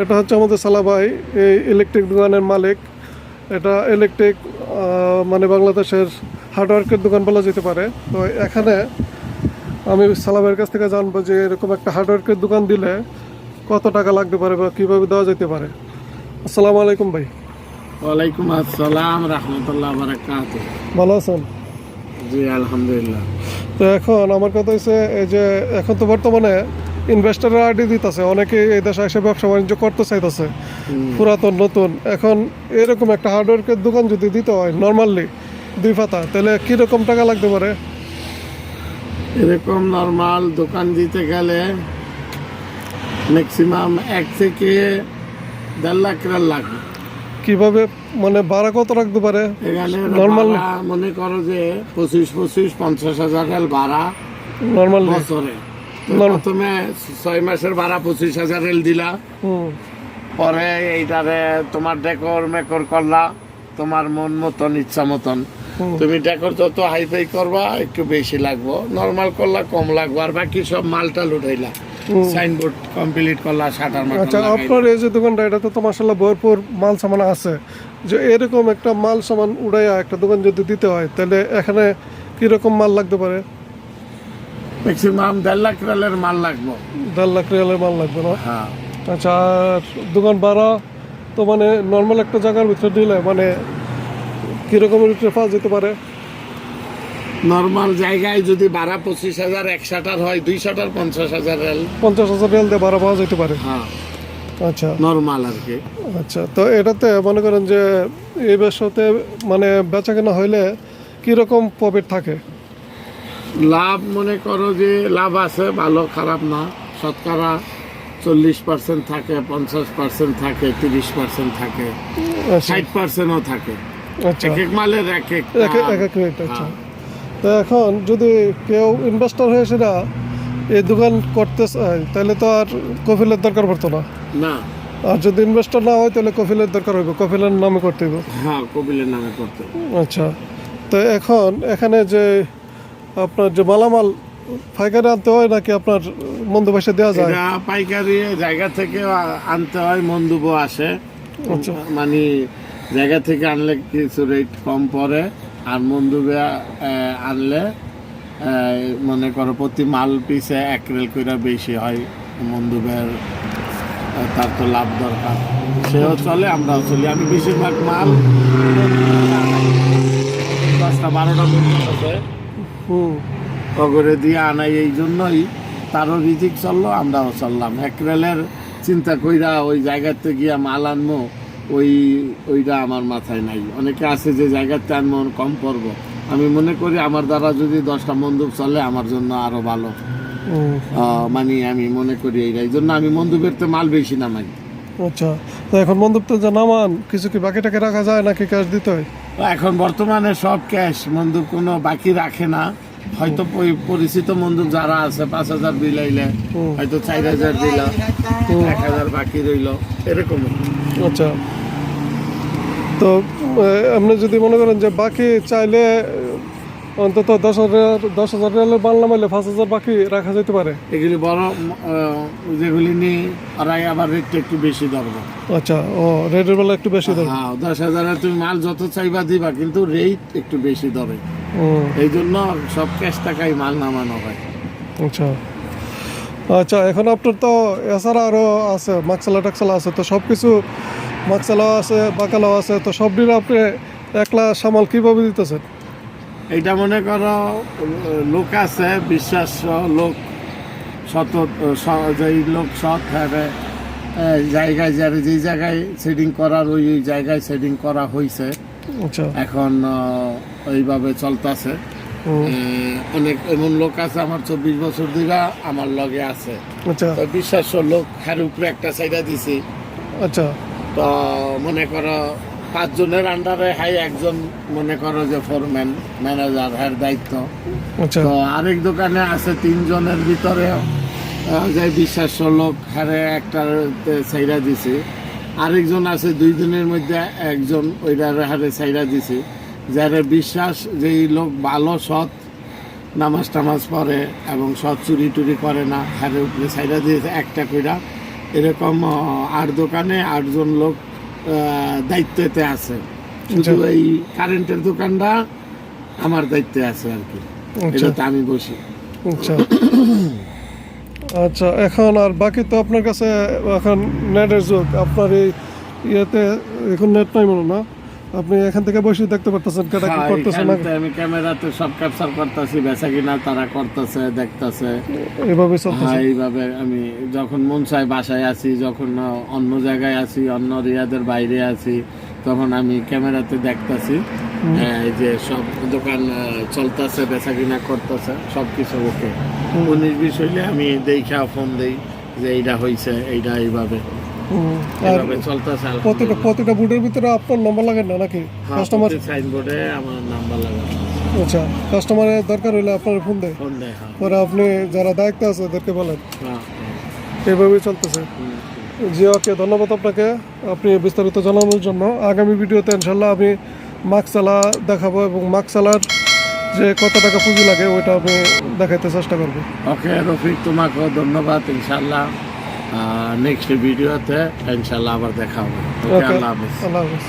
এটা হচ্ছে আমাদের সালাভাই এই ইলেকট্রিক দোকানের মালিক। এটা ইলেকট্রিক মানে বাংলাদেশের হার্ডওয়ার্কের দোকান বলা যেতে পারে। তো এখানে আমি সালাভাইয়ের কাছ থেকে জানব যে এরকম একটা হার্ডওয়ার্কের দোকান দিলে কত টাকা লাগতে পারে বা কীভাবে দেওয়া যেতে পারে। আসসালামু আলাইকুম ভাই। ওয়ালাইকুম আসসালাম রহমতুল্লাহ বারাকাত ভালো আছেন? জি আলহামদুলিল্লাহ। তো এখন আমার কথা হচ্ছে এই যে এখন তো বর্তমানে ইনভেস্টাররা আইডি দিতেছে। অনেকে এই দেশে এসে ব্যবসা বাণিজ্য করতে চাইতেছে। পুরাতন নতুন। এখন এরকম একটা হার্ডওয়্যারের দোকান যদি দিতে হয় নর্মালি দুই পাতা তাহলে কীরকম টাকা লাগতে পারে? এরকম নর্মাল দোকান দিতে গেলে ম্যাক্সিমাম এক থেকে দেড় লাখ দেড় লাখ কীভাবে মানে ভাড়া কত রাখতে পারে? ভাড়া মনে করো যে পঁচিশ পঁচিশ পঞ্চাশ হাজার ভাড়া নর্মালি বছরে। প্রথমে ছয় মাসের ভাড়া পঁচিশ হাজার রেল দিলা। পরে এইটারে তোমার ডেকর মেকর করলা তোমার মন মতন ইচ্ছা মতন। তুমি ডেকর যত হাইফাই করবা একটু বেশি লাগবো। নর্মাল করলা কম লাগবো। আর বাকি সব মালটা লুটাইলা সাইনবোর্ড কমপ্লিট করলা শাটার আচ্ছা আপনার এই যে দোকানটা এটা তো তোমার মাসাল্লাহ ভরপুর মাল সামান আছে। যে এরকম একটা মাল সামান উড়াইয়া একটা দোকান যদি দিতে হয় তাহলে এখানে কীরকম মাল লাগতে পারে? ম্যাক্সিমাম দেড় লাখ রেলের মাল লাগবো। দেড় লাখ রিয়ালের মাল লাগবে না? হ্যাঁ। আচ্ছা আর দোকান ভাড়া তো মানে নর্মাল একটা জায়গার ভিতরে দিলে মানে কিরকমের ভিতরে পাওয়া যেতে পারে? নর্মাল জায়গায় যদি ভাড়া পঁচিশ হাজার এক শাটার হয় দুই শাটার পঞ্চাশ হাজার রেল পঞ্চাশ হাজার রিয়াল দিয়ে ভাড়া পাওয়া যেতে পারে? হ্যাঁ। আচ্ছা। নর্মাল আর কি। আচ্ছা তো এটাতে মনে করেন যে এই ব্যবসাতে মানে বেচা কেনা হইলে কীরকম প্রফিট থাকে? লাভ মনে করো যে লাভ আছে ভালো খারাপ না। শতকরা চল্লিশ পার্সেন্ট থাকে পঞ্চাশ পার্সেন্ট থাকে তিরিশ পার্সেন্ট থাকে আচ্ছা। ষাট পার্সেন্টও থাকে। আচ্ছা। এক এক মালের এক এক এক এক- রেট আচ্ছা। তো এখন যদি কেউ ইনভেস্টর হয়ে সেটা এই দোকান করতে চায় তাহলে তো আর কফিলের দরকার পড়তো না। না। আর যদি ইনভেস্টর না হয় তাহলে কফিলের দরকার হবে কফিলের নামে করতে হবে হ্যাঁ কবিলের নামে করতে আচ্ছা। তো এখন এখানে যে আপনার যে মালামাল ফাইকারে আনতে হয় নাকি আপনার বন্ধু পয়সা দেওয়া যায়? এটা পাইকারি জায়গা থেকে আনতে হয় মন্দুব আসে। আচ্ছা। মানে জায়গা থেকে আনলে কিছু রেট কম পড়ে আর মন্দুবে আনলে মনে করো প্রতি মাল পিছে এক রেল করে বেশি হয় মন্দুবের তার তো লাভ দরকার। সেও চলে আমরাও চলি। আমি বেশিরভাগ মাল দশটা বারোটা পর্যন্ত হুম অগরে দিয়ে আনাই এই জন্যই তারও রিজিক চলল আমরাও চললাম। এক রেলের চিন্তা কইরা ওই জায়গাতে গিয়া মাল আনব ওই ওইটা আমার মাথায় নাই। অনেকে আছে যে জায়গাতে আনব কম পড়ব। আমি মনে করি আমার দ্বারা যদি দশটা মন্দুব চলে আমার জন্য আরও ভালো। মানে আমি মনে করি এইটা। এই জন্য আমি মন্দুবের তো মাল বেশি নামাই। আচ্ছা তো এখন বন্ধুত্ব যে নামান কিছু কি বাকি টাকা রাখা যায় নাকি ক্যাশ দিতে হয়? এখন বর্তমানে সব ক্যাশ মন্দুক কোনো বাকি রাখে না। হয়তো পরিচিত মন্দুক যারা আছে পাঁচ হাজার বিলাইলে। হয়তো চার হাজার দিল এক হাজার বাকি রইল এরকম আচ্ছা। তো আপনি যদি মনে করেন যে বাকি চাইলে অন্তত দশ হাজার দশ হাজার রিয়ালের মাল নামাইলে পাঁচ হাজার বাকি রাখা যেতে পারে। এগুলি বড় যেগুলি নিয়ে ওরাই আবার রেটটা একটু বেশি ধরবো। আচ্ছা ও রেটের বেলা একটু বেশি ধরবে। হ্যাঁ দশ হাজারে তুমি মাল যত চাইবা দিবা কিন্তু রেট একটু বেশি হুম, এই জন্য সব ক্যাশ টাকায় মাল নামানো হয়। আচ্ছা। আচ্ছা এখন আপনার তো এছাড়া আরও আছে মাকসালা টাকসালা আছে তো সব কিছু মাকসালাও আছে বাকালাও আছে তো সব দিন আপনি একলা সামাল কীভাবে দিতেছেন? এইটা মনে করো লোক আছে বিশ্বাস্য লোক শত স- যেই লোক সৎ হবে জায়গায় যারা যেই জায়গায় সেটিং করার ওই ওই জায়গায় সেটিং করা হয়েছে আচ্ছা। এখন ওইভাবে চলতেছে। অনেক এমন লোক আছে আমার চব্বিশ বছর ধরে আমার লগে আছে। আচ্ছা। তো বিশ্বাস্য লোক হার উপরে একটা সাইডা দিছি। আচ্ছা। তো মনে করো পাঁচজনের আন্ডারে হাই একজন মনে করো যে ফোরম্যান ম্যানেজার হ্যার দায়িত্ব। আচ্ছা। তো আরেক দোকানে আছে তিনজনের ভিতরে যে বিশ্বাস্য লোক হারে একটা সাইরা দিছে। আরেকজন আছে দুই দিনের মধ্যে একজন ওইটার হারে সাইরা দিছে। যারা বিশ্বাস যে এই লোক ভালো সৎ নামাজ টামাজ পড়ে এবং সৎ চুরি টুরি করে না হারে উপরে সাইডা দিয়েছে একটা কইরা। এরকম আট দোকানে আটজন লোক দায়িত্বতে আছে। শুধু আচ্ছা। এই কারেন্টের দোকানটা আমার দায়িত্বে আছে আর কি। আচ্ছা। এটাতে আমি বসি। আচ্ছা। আচ্ছা এখন আর বাকি তো আপনার কাছে এখন নেটের যুগ। আপনার এই ইয়েতে এখন নেট নাই মনে না? আপনি এখান থেকে বসে দেখতে পারতেছেন কেটা কি হ্যাঁ, করতেছে না? এখানতে আমি ক্যামেরাতে সব ক্যাপচার করতেছি বেচা কিনা তারা করতেছে দেখতেছে। এভাবে চলতেছে? হ্যাঁ এইভাবে আমি যখন মন চাই বাসায় আছি যখন অন্য জায়গায় আছি অন্য রিয়াদের বাইরে আছি তখন আমি ক্যামেরাতে দেখতাছি। এই যে সব দোকান চলতেছে বেচা কিনা করতেছে সব কিছু ওকে উনিশ বিশ হইলে আমি দেখা ফোন দেই যে এইটা হয়েছে এইটা এইভাবে। এইভাবে প্রতিটা প্রতিটা বুটের ভিতরে আপনার নম্বর লাগে না নাকি? হ্যাঁ, কাস্টমার সাইনবোর্ডে আমার নাম্বার লাগানো আচ্ছা কাস্টমারের দরকার হলে আপনার ফোন দেয়? হ্যাঁ। পরে আপনি যারা দায়িত্ব আছে ওদেরকে বলেন। হ্যাঁ, হ্যাঁ। চলতেছে। জি ওকে ধন্যবাদ আপনাকে। আপনি বিস্তারিত জানানোর জন্য। আগামী ভিডিওতে ইনশাল্লাহ আমি মাকসালা দেখাবো এবং মাকসালার যে কত টাকা পুঁজি লাগে ওইটা আমি দেখাইতে চেষ্টা করব। ওকে রফিক তোমাকেও ধন্যবাদ ইনশাল্লাহ নেক্সট ভিডিওতে ইনশাল্লাহ আবার দেখা হবে। ওকে আল্লাহ হাফিজ। আল্লাহ হাফিজ।